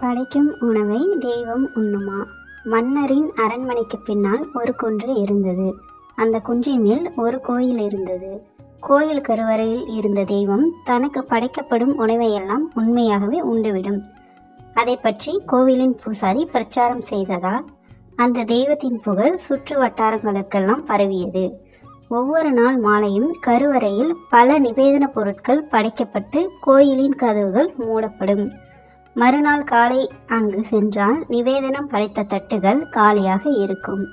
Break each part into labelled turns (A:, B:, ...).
A: படைக்கும் உணவை தெய்வம் உண்ணுமா? மன்னரின் அரண்மனைக்கு பின்னால் ஒரு குன்று இருந்தது. அந்த குன்றின் மேல் ஒரு கோயில் இருந்தது. கோயில் கருவறையில் இருந்த தெய்வம் தனக்கு படைக்கப்படும் உணவையெல்லாம் உண்மையாகவே உண்டுவிடும். அதை பற்றி கோவிலின் பூசாரி பிரச்சாரம் செய்ததால் அந்த தெய்வத்தின் புகழ் சுற்று வட்டாரங்களுக்கெல்லாம் பரவியது. ஒவ்வொரு நாள் மாலையும் கருவறையில் பல நிவேதன பொருட்கள் படைக்கப்பட்டு கோயிலின் கதவுகள் மூடப்படும். மறுநாள் காலை அங்கு சென்றால் நிவேதனம் படைத்த தட்டுகள் காலியாக இருக்கும்.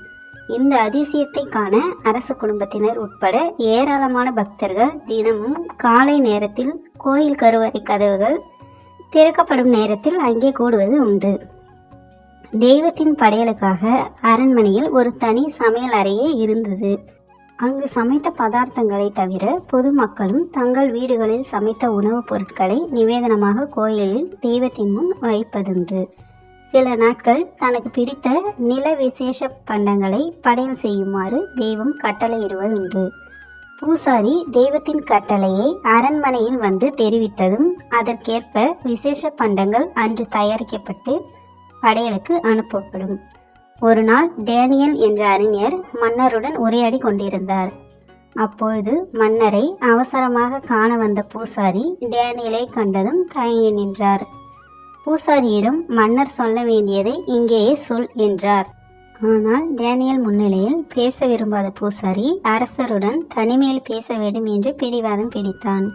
A: இந்த அதிசயத்தை காண அரச குடும்பத்தினர் உட்பட ஏராளமான பக்தர்கள் தினமும் காலை நேரத்தில் கோயில் கருவறை கதவுகள் திறக்கப்படும் நேரத்தில் அங்கே கூடுவது உண்டு. தெய்வத்தின் படையலுக்காக அரண்மனையில் ஒரு தனி சமையல் அறையே இருந்தது. அங்கு சமைத்த பதார்த்தங்களை தவிர பொதுமக்களும் தங்கள் வீடுகளில் சமைத்த உணவுப் பொருட்களை நிவேதனமாக கோயிலில் தெய்வத்தின் முன் வைப்பதுண்டு. சில நாட்கள் தனக்கு பிடித்த நில விசேஷ பண்டங்களை படையல் செய்யுமாறு தெய்வம் கட்டளையிடுவதுண்டு. பூசாரி தெய்வத்தின் கட்டளையை அரண்மனையில் வந்து தெரிவித்ததும் அதற்கேற்ப விசேஷ பண்டங்கள் அன்று தயாரிக்கப்பட்டு படையலுக்கு அனுப்பப்படும். ஒரு நாள் டேனியல் என்ற அறிஞர் மன்னருடன் உரையாடி கொண்டிருந்தார். அப்பொழுது மன்னரை அவசரமாக காண வந்த பூசாரி டேனியலை கண்டதும் தயங்கி நின்றார். பூசாரியிடம் மன்னர் சொல்ல வேண்டியதை இங்கேயே சொல் என்றார். ஆனால் டேனியல் முன்னிலையில் பேச விரும்பாத பூசாரி அரசருடன் தனிமையில் பேச வேண்டும் என்று பிடிவாதம் பிடித்தான்.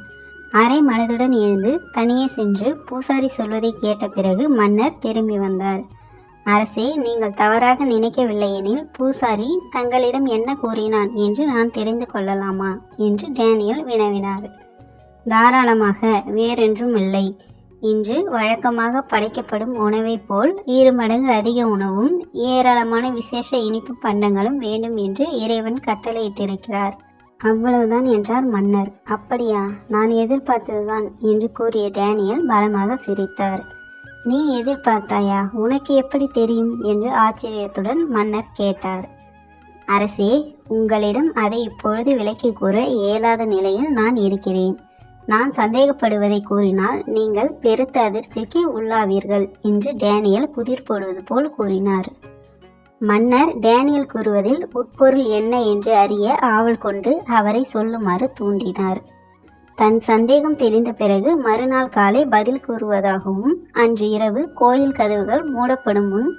A: அரை மனதுடன் எழுந்து தனியே சென்று பூசாரி சொல்வதை கேட்ட பிறகு மன்னர் திரும்பி வந்தார். அரசே நீங்கள் தவறாக நினைக்கவில்லை எனில் பூசாரி தங்களிடம் என்ன கூறினான் என்று நான் தெரிந்து கொள்ளலாமா? என்று டேனியல் வினவினார். தாராளமாக வேறென்றும் இல்லை. இன்று வழக்கமாக படைக்கப்படும் உணவைப் போல் இரு மடங்கு அதிக உணவும் ஏராளமான விசேஷ இனிப்பு பண்டங்களும் வேண்டும் என்று இறைவன் கட்டளையிட்டிருக்கிறார். அவ்வளவுதான் என்றார் மன்னர். அப்படியா? நான் எதிர்பார்த்ததுதான் என்று கூறிய டேனியல் பலமாக சிரித்தார். நீ எதிர்பார்த்தாயா? உனக்கு எப்படி தெரியும்? என்று ஆச்சரியத்துடன் மன்னர் கேட்டார். அரசே உங்களிடம் அதை இப்பொழுது விளக்கி கூற இயலாத நிலையில் நான் இருக்கிறேன். நான் சந்தேகப்படுவதை கூறினால் நீங்கள் பெருத்த அதிர்ச்சிக்கு உள்ளாவீர்கள் என்று டேனியல் புதிர் போடுவது போல் கூறினார். மன்னர் டேனியல் கூறுவதில் உட்பொருள் என்ன என்று அறிய ஆவல் கொண்டு அவரை சொல்லுமாறு தூண்டினார். தன் சந்தேகம் தெளிந்த பிறகு மறுநாள் காலை பதில் கூறுவதாகவும் அன்று இரவு கோயில் கதவுகள் மூடப்படும் முன்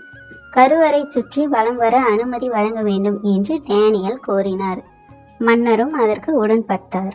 A: கருவறை சுற்றி வலம் வர அனுமதி வழங்க வேண்டும் என்று டேனியல் கோரினார். மன்னரும் அதற்கு உடன்பட்டார்.